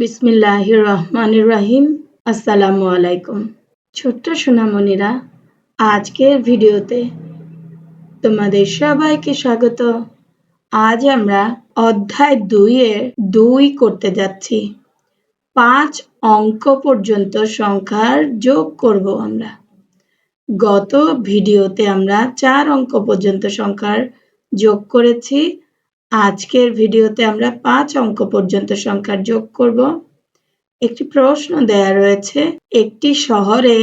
বিসমিল্লাহির রহমানির রহিম আসসালামু আলাইকুম। ছোট্ট সোনামণিরা, আজকের ভিডিওতে তোমাদের সবাইকে স্বাগত। আজ আমরা অধ্যায় দুইয়ের দুই করতে যাচ্ছি। পাঁচ অঙ্ক পর্যন্ত সংখ্যার যোগ করব আমরা। গত ভিডিওতে আমরা চার অঙ্ক পর্যন্ত সংখ্যার যোগ করেছি। আজকের ভিডিওতে আমরা পাঁচ অঙ্ক পর্যন্ত সংখ্যার যোগ করব। একটি প্রশ্ন দেয়া রয়েছে, একটি শহরে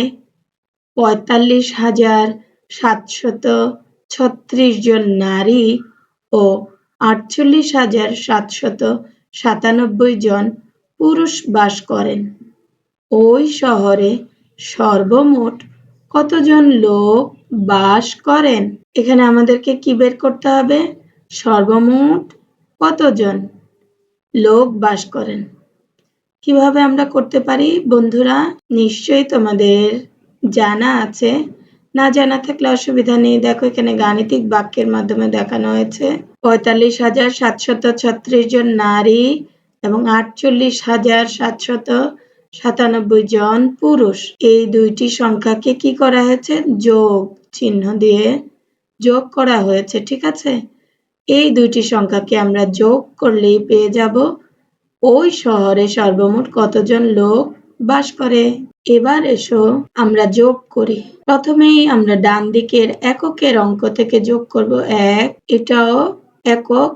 পঁয়তাল্লিশ হাজার সাতশত ছত্রিশ জন নারী ও আটচল্লিশ হাজার সাতশত সাতানব্বই জন পুরুষ বাস করেন। ওই শহরে সর্বমোট কতজন লোক বাস করেন? এখানে আমাদেরকে কি বের করতে হবে? সর্বমোট কতজন লোক বাস করেন? কীভাবে আমরা করতে পারি? বন্ধুরা, নিশ্চয়ই তোমাদের জানা আছে। না জানা থাকলে অসুবিধা নেই। দেখো, এখানে গাণিতিক বাক্যের মাধ্যমে দেখানো হয়েছে। পঁয়তাল্লিশ হাজার সাতশত ছত্রিশ জন নারী এবং আটচল্লিশ হাজার সাতশত সাতানব্বই জন পুরুষ। এই দুইটি সংখ্যাকে কি করা হয়েছে? যোগ চিহ্ন দিয়ে যোগ করা হয়েছে, ঠিক আছে? এই দুইটি সংখ্যাকে আমরা যোগ করলেই পেয়ে যাব। ওই শহরে সর্বমোট কতজন লোক বাস করে? এবার এসো আমরা যোগ করি। প্রথমেই আমরা ডান দিকের এককের অঙ্ক থেকে যোগ করব এক। এটাও একক।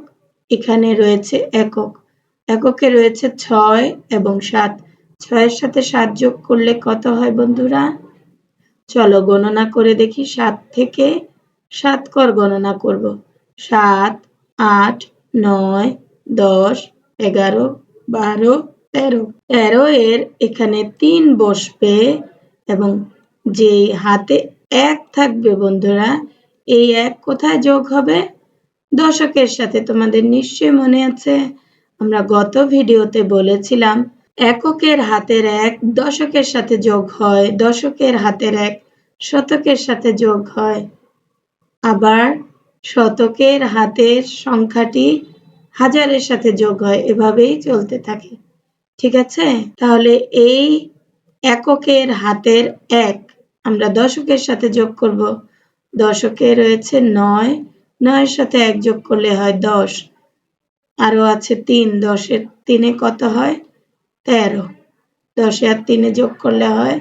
এখানে রয়েছে একক। এককে রয়েছে ছয় এবং সাত। ছয়ের সাথে সাত যোগ করলে কত হয় বন্ধুরা? চলো গণনা করে দেখি সাত থেকে সাত কর গণনা করব। সাত, আট, নয়, দশ, এগারো, বারো, তেরো। তেরো এর এখানে তিন বসবে এবং যে হাতে এক থাকবে বন্ধুরা, এই এক কোথায় যোগ হবে? দশকের সাথে তোমাদের নিশ্চয় মনে আছে, আমরা গত ভিডিওতে বলেছিলাম, এককের হাতের এক দশকের সাথে যোগ হয়, দশকের হাতের এক শতকের সাথে যোগ হয়। আবার শতকের হাতের সংখ্যাটি হাজারের সাথে যোগ হয়, এভাবেই চলতে থাকে। ঠিক আছে? তাহলে এই এককের হাতের এক আমরা দশকের সাথে যোগ করব। দশকে রয়েছে নয়, নয়ের সাথে এক যোগ করলে হয় দশ। আরও আছে তিন, দশের তিনে কত হয়? তেরো। দশে আর তিনে যোগ করলে হয়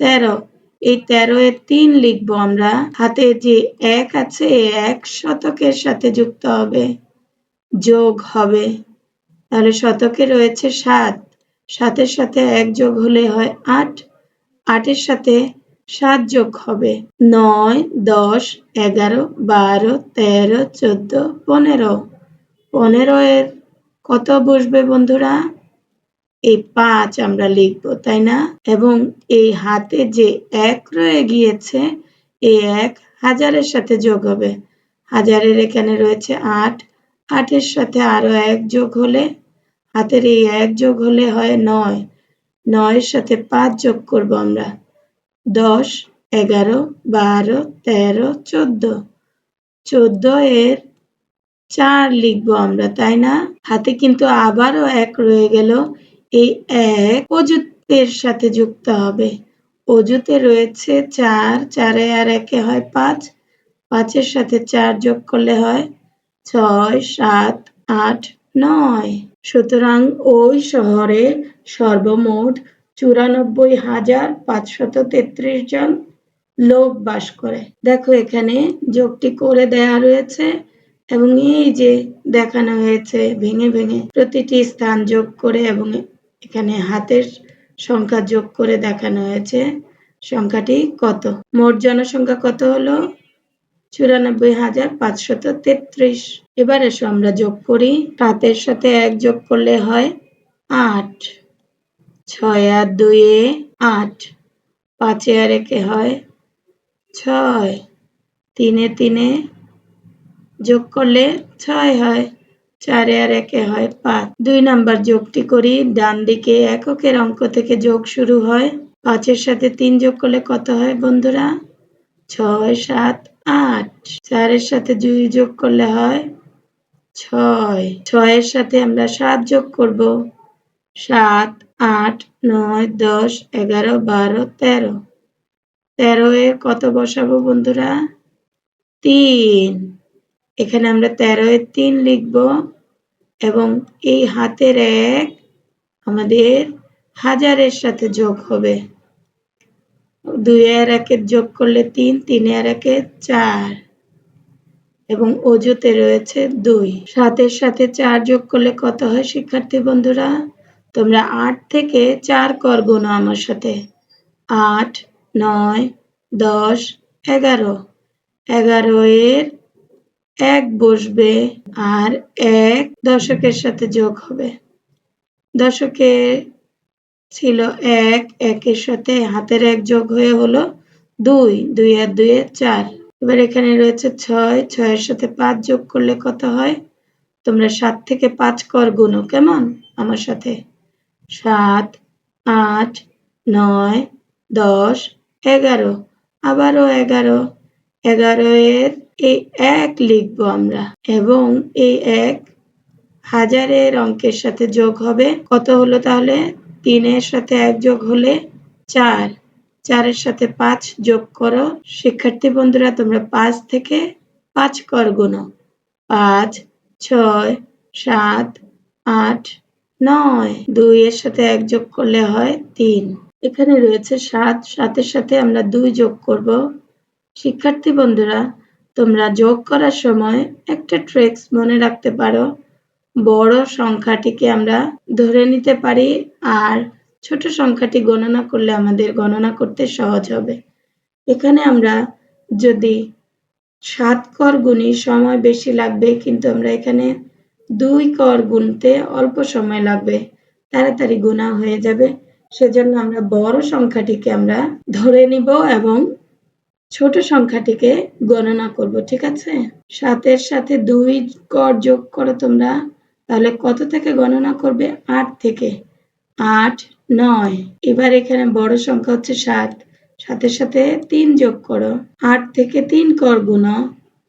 তেরো। এই তেরো এর তিন লিখব আমরা। হাতে যে এক আছে এক শতকের সাথে যুক্ত হবে। যোগ হবে। তাহলে শতকে রয়েছে সাত। সাতের সাথে এক যোগ হলে হয় আট। আটের সাথে সাত যোগ হবে। নয়, দশ, এগারো, বারো, তেরো, চোদ্দ, পনেরো। পনেরো এর কত বসবে বন্ধুরা? এই পাঁচ আমরা লিখব, তাই না? এবং এই হাতে যে এক রয়ে গিয়েছে, এই এক হাজারের সাথে যোগ হবে। হাজারের এখানে রয়েছে আট, আটের সাথে আরও এক যোগ হলে, হাতের এই এক যোগ হলে হয় নয়। নয়ের সাথে পাঁচ যোগ করব আমরা। দশ, এগারো, বারো, তেরো, চোদ্দ। চোদ্দ এর চার লিখব আমরা, তাই না? হাতে কিন্তু আবারও এক রয়ে গেল এই এক অজুতের সাথে যুক্ত হবে। অজুতে রয়েছে চার, চারে আর একে হয় পাঁচ। পাঁচের সাথে চার যোগ করলে হয় ছয়, সাত, আট, নয়। সুতরাং ওই শহরে সর্বমোট চুরানব্বই হাজার পাঁচশত তেত্রিশ জন লোক বাস করে। দেখো এখানে যোগটি করে দেয়া রয়েছে এবং এই যে দেখানো হয়েছে, ভেঙে ভেঙে প্রতিটি স্থান যোগ করে এবং এখানে হাতের সংখ্যা যোগ করে দেখানো হয়েছে। সংখ্যাটি কত? মোট জনসংখ্যা কত হলো? চুরানব্বই হাজার পাঁচশত তেত্রিশ। এবার এসো আমরা যোগ করি। সাতের সাথে এক যোগ করলে হয় আট। ছয় আর দুয়ে আট। পাঁচে আর একে হয় ছয়। তিনে তিনে যোগ করলে ছয় হয়। চারে আর একে হয় পাঁচ। দুই নাম্বার যোগটি করি, ডান দিকে এককের অঙ্ক থেকে যোগ শুরু হয়। পাঁচের সাথে তিন যোগ করলে কত হয় বন্ধুরা? ছয়, সাত, আট। চারের সাথে দুই যোগ করলে হয় ছয়। ছয়ের সাথে আমরা সাত যোগ করব। সাত, আট, নয়, দশ, এগারো, বারো, তেরো। তেরো এ কত বসাবো বন্ধুরা? তিন। এখানে আমরা তেরো এর তিন লিখব। এবং এই হাতের এক আমাদের হাজারের সাথে যোগ হবে। দুই আর একের যোগ করলে তিন তিন আর একে চার। এবং অজুতে রয়েছে দুই। সাতের সাথে চার যোগ করলে কত হয় শিক্ষার্থী বন্ধুরা? তোমরা আট থেকে চার কর গুনো আমার সাথে। আট, নয়, দশ, এগারো। এগারো এর এক বসবে আর এক দশকের সাথে যোগ হবে। দশকে ছিল এক, একের সাথে হাতের এক যোগ হয়ে হলো দুই দুই আর দুই চার। এবার এখানে রয়েছে ছয়, ছয়ের সাথে পাঁচ যোগ করলে কত হয়? তোমরা সাত থেকে পাঁচ কর গুনো কেমন? আমার সাথে। সাত, আট, নয়, দশ, এগারো। আবারও এগারো। এগারো এর এই এক লিখব আমরা। এবং এই এক হাজারের অঙ্কের সাথে যোগ হবে। কত হলো তাহলে? তিনের সাথে এক যোগ হলে চার। চারের সাথে পাঁচ যোগ করো। শিক্ষার্থী বন্ধুরা, তোমরা পাঁচ থেকে পাঁচ কর গুনো পাঁচ, ছয়, সাত, আট, নয়। দুই এর সাথে এক যোগ করলে হয় তিন। এখানে রয়েছে সাত। সাতের সাথে আমরা দুই যোগ করব। শিক্ষার্থী বন্ধুরা, তোমরা যোগ করার সময় একটা ট্রিক্স মনে রাখতে পারো। বড় সংখ্যাটিকে আমরা ধরে নিতে পারি আর ছোট সংখ্যাটি গণনা করলে আমাদের গণনা করতে সহজ হবে। এখানে আমরা যদি সাত কর গুণি সময় বেশি লাগবে, কিন্তু আমরা এখানে দুই কর গুনতে অল্প সময় লাগবে, তাড়াতাড়ি গুণা হয়ে যাবে। সেজন্য আমরা বড় সংখ্যাটিকে আমরা ধরে নিব এবং ছোট সংখ্যাটিকে গণনা করব, ঠিক আছে? সাতের সাথে দুই কর যোগ করো তোমরা, তাহলে কত থেকে গণনা করবে? আট থেকে। আট, নয়। এবার এখানে বড় সংখ্যা হচ্ছে সাত। সাথের সাথে তিন যোগ করো। আট থেকে তিন কর গুণ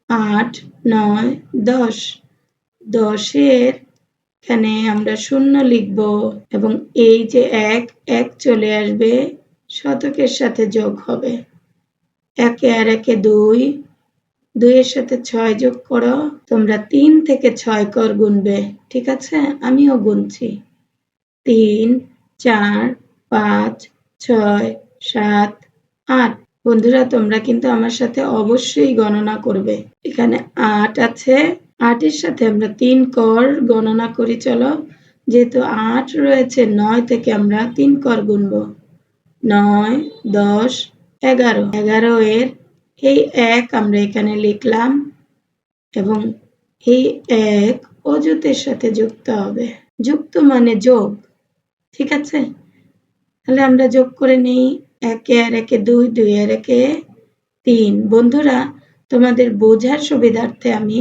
আট, নয়, দশ। দশের এখানে আমরা শূন্য লিখব এবং এই যে এক এক চলে আসবে, শতকের সাথে যোগ হবে। একে আর একে দুই। দুইয়ের সাথে ছয় যোগ করো, তোমরা তিন থেকে ছয় কর গুনবে, ঠিক আছে? আমিও গুনছি। তিন, চার, পাঁচ, ছয়, সাত, আট। বন্ধুরা, তোমরা কিন্তু আমার সাথে অবশ্যই গণনা করবে। এখানে আট আছে। আটের সাথে আমরা তিন কর গণনা করি, চলো। যেহেতু আট রয়েছে, নয় থেকে আমরা তিন কর গুনব। নয়, দশ এগারো। এগারো এর এই এক আমরা এখানে লিখলাম এবং এই এক অযুতের সাথে যুক্ত হবে। যুক্ত মানে যোগ, ঠিক আছে? তাহলে আমরা যোগ করে নিই। একে আর একে দুই দুই আর একে তিন। বন্ধুরা, তোমাদের বোঝার সুবিধার্থে আমি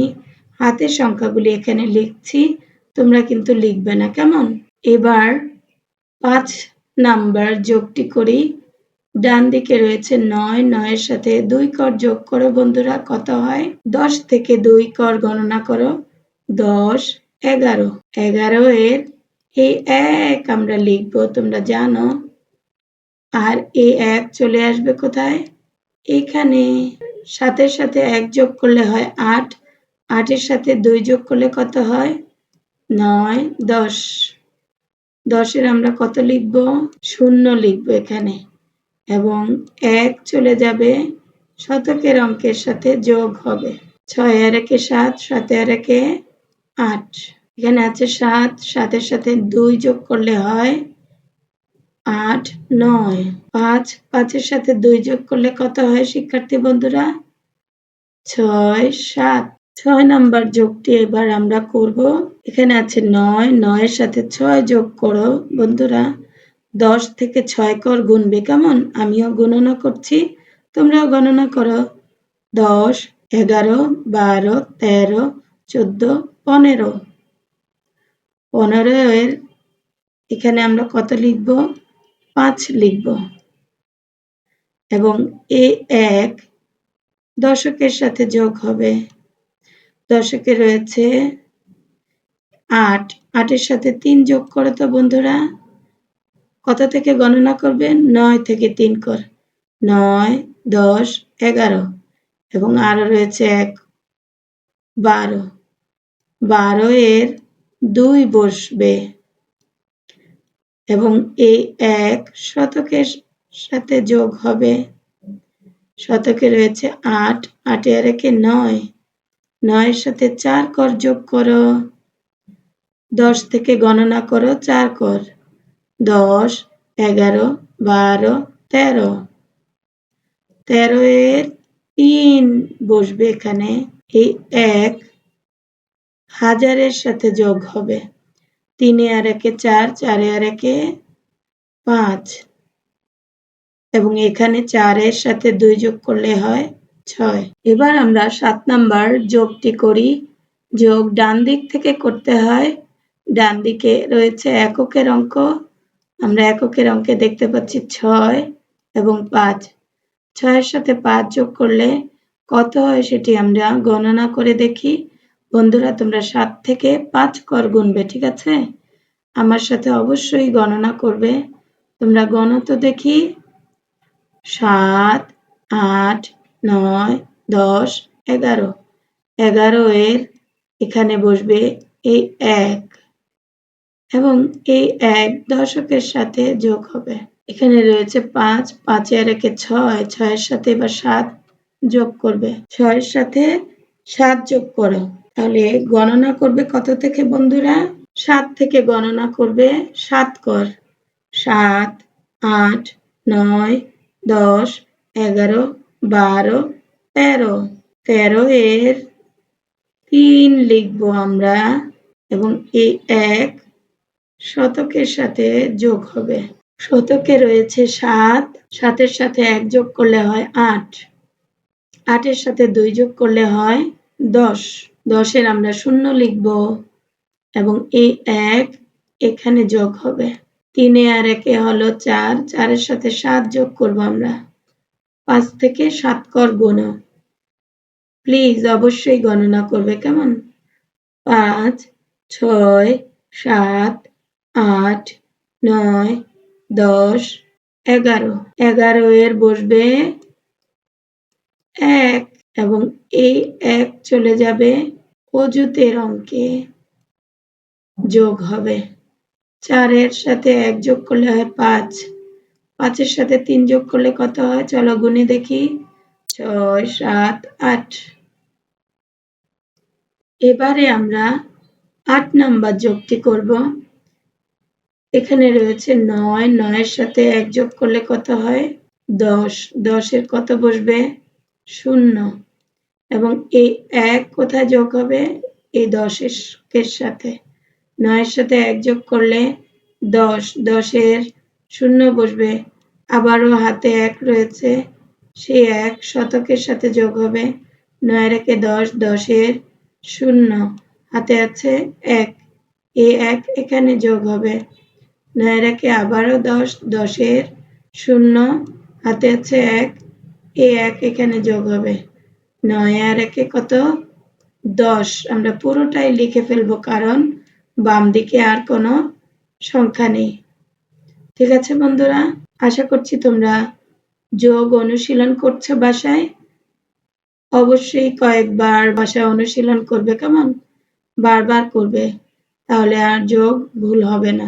হাতের সংখ্যাগুলি এখানে লিখছি, তোমরা কিন্তু লিখবে না, কেমন? এবার পাঁচ নাম্বার যোগটি করি। ডান দিকে রয়েছে নয়, নয়ের সাথে দুই কর যোগ করো বন্ধুরা, কত হয়? দশ থেকে দুই কর গণনা করো। দশ, এগারো। এগারো এর এই এক আমরা লিখব, তোমরা জানো। আর এই এক চলে আসবে কোথায়? এখানে। সাতের সাথে এক যোগ করলে হয় আট। আটের সাথে দুই যোগ করলে কত হয়? নয়, দশ। দশের আমরা কত লিখব? শূন্য লিখব এখানে। এবং এক চলে যাবে শতকের অঙ্কের সাথে যোগ হবে। ছয় আর একে সাত, সাতে আর একে আট। এখানে আছে সাত, সাতের সাথে দুই যোগ করলে হয় আট, নয়। পাঁচ, পাঁচের সাথে দুই যোগ করলে কত হয় শিক্ষার্থী বন্ধুরা? ছয়, সাত। ছয় নাম্বার যোগটি এবার আমরা করব। এখানে আছে নয়, নয়ের সাথে ছয় যোগ করো বন্ধুরা। দশ থেকে ছয় কর গুনবে কেমন? আমিও গণনা করছি। তোমরাও গণনা করো। দশ, এগারো, বারো, তেরো, চোদ্দ, পনেরো। পনেরো এর এখানে আমরা কত লিখব? পাঁচ লিখব। এবং এ এক দশকের সাথে যোগ হবে। দশকে রয়েছে আট। আটের সাথে তিন যোগ করো তো বন্ধুরা। কত থেকে গণনা করবে নয় থেকে তিন কর। নয়, দশ, এগারো। এবং আরও রয়েছে এক, বারো। বারো এর দুই বসবে। এবং এই এক শতকের সাথে যোগ হবে। শতকে রয়েছে আট, আটে আর একে নয়। নয়ের সাথে চার কর যোগ করো। দশ থেকে গণনা করো, চার কর। দশ, এগারো, বারো, তেরো। তেরো এর তিন বসবে এখানে। এই এক হাজারের সাথে যোগ হবে। তিনে আর একে চার, চারে আর একে পাঁচ। এবং এখানে চারের সাথে দুই যোগ করলে হয় ছয়। এবার আমরা সাত নাম্বার যোগটি করি। যোগ ডান দিক থেকে করতে হয়। ডান দিকে রয়েছে এককের অঙ্ক। আমরা এককের অঙ্কে দেখতে পাচ্ছি ছয় এবং পাঁচ। ছয়ের সাথে পাঁচ যোগ করলে কত হয় সেটি আমরা গণনা করে দেখি। বন্ধুরা, তোমরা সাত থেকে পাঁচ কর গুনবে, ঠিক আছে? আমার সাথে অবশ্যই গণনা করবে। তোমরা গণ তো দেখি। সাত, আট, নয়, দশ, এগারো। এগারো এর এখানে বসবে এই এক। এবং এই এক দশকের সাথে যোগ হবে। এখানে রয়েছে পাঁচ পাঁচের একে ছয়, ছয়ের সাথে এবার সাত যোগ করবে। ছয়ের সাথে সাত যোগ করো। তাহলে গণনা করবে কত থেকে বন্ধুরা? সাত থেকে গণনা করবে সাত কর। সাত, আট, নয়, দশ, এগারো, বারো, তেরো। তেরো এর তিন লিখব আমরা এবং এই এক শতকের সাথে যোগ হবে। শতকে রয়েছে সাত, সাতের সাথে এক যোগ করলে হয় আট। আটের সাথে দুই যোগ করলে হয় দশ। দশের আমরা শূন্য লিখব এবং এই এক এখানে যোগ হবে। তিনে আর একে হলো চার, চারের সাথে সাত যোগ করব আমরা। পাঁচ থেকে সাত কর গুণ। প্লিজ অবশ্যই গণনা করবে কেমন? পাঁচ, ছয়, সাত আট, নয়, দশ, এগারো। এগারো এর বসবে এক এবং এই এক চলে যাবে অজুতের অঙ্কে। যোগ হবে। চারের সাথে এক যোগ করলে হয় পাঁচ। পাঁচের সাথে তিন যোগ করলে কত হয়? চলো গুনে দেখি। ছয়, সাত, আট। এবারে আমরা আট নাম্বার যোগটি করব। এখানে রয়েছে নয়। নয়ের সাথে এক যোগ করলে কত হয়? দশ। দশের কত বসবে? শূন্য। এবং এই এক কোথায় যোগ হবে? এই দশের সাথে। নয়ের সাথে এক যোগ করলে দশ। দশের শূন্য বসবে। আবারও হাতে এক রয়েছে। সেই এক শতকের সাথে যোগ হবে। নয় একে দশ, দশের শূন্য। হাতে আছে এক। এই এক এখানে যোগ হবে। নয় রেখে আবারও দশ, দশের শূন্য, হাতে আছে এক, এ এক এখানে যোগ হবে। নয় আর একে কত? দশ। আমরা পুরোটাই লিখে ফেলব, কারণ বাম দিকে আর কোনো সংখ্যা নেই। ঠিক আছে বন্ধুরা, আশা করছি তোমরা যোগ অনুশীলন করছ বাসায়। অবশ্যই কয়েকবার বাসায় অনুশীলন করবে, কেমন? বারবার করবে, তাহলে আর যোগ ভুল হবে না।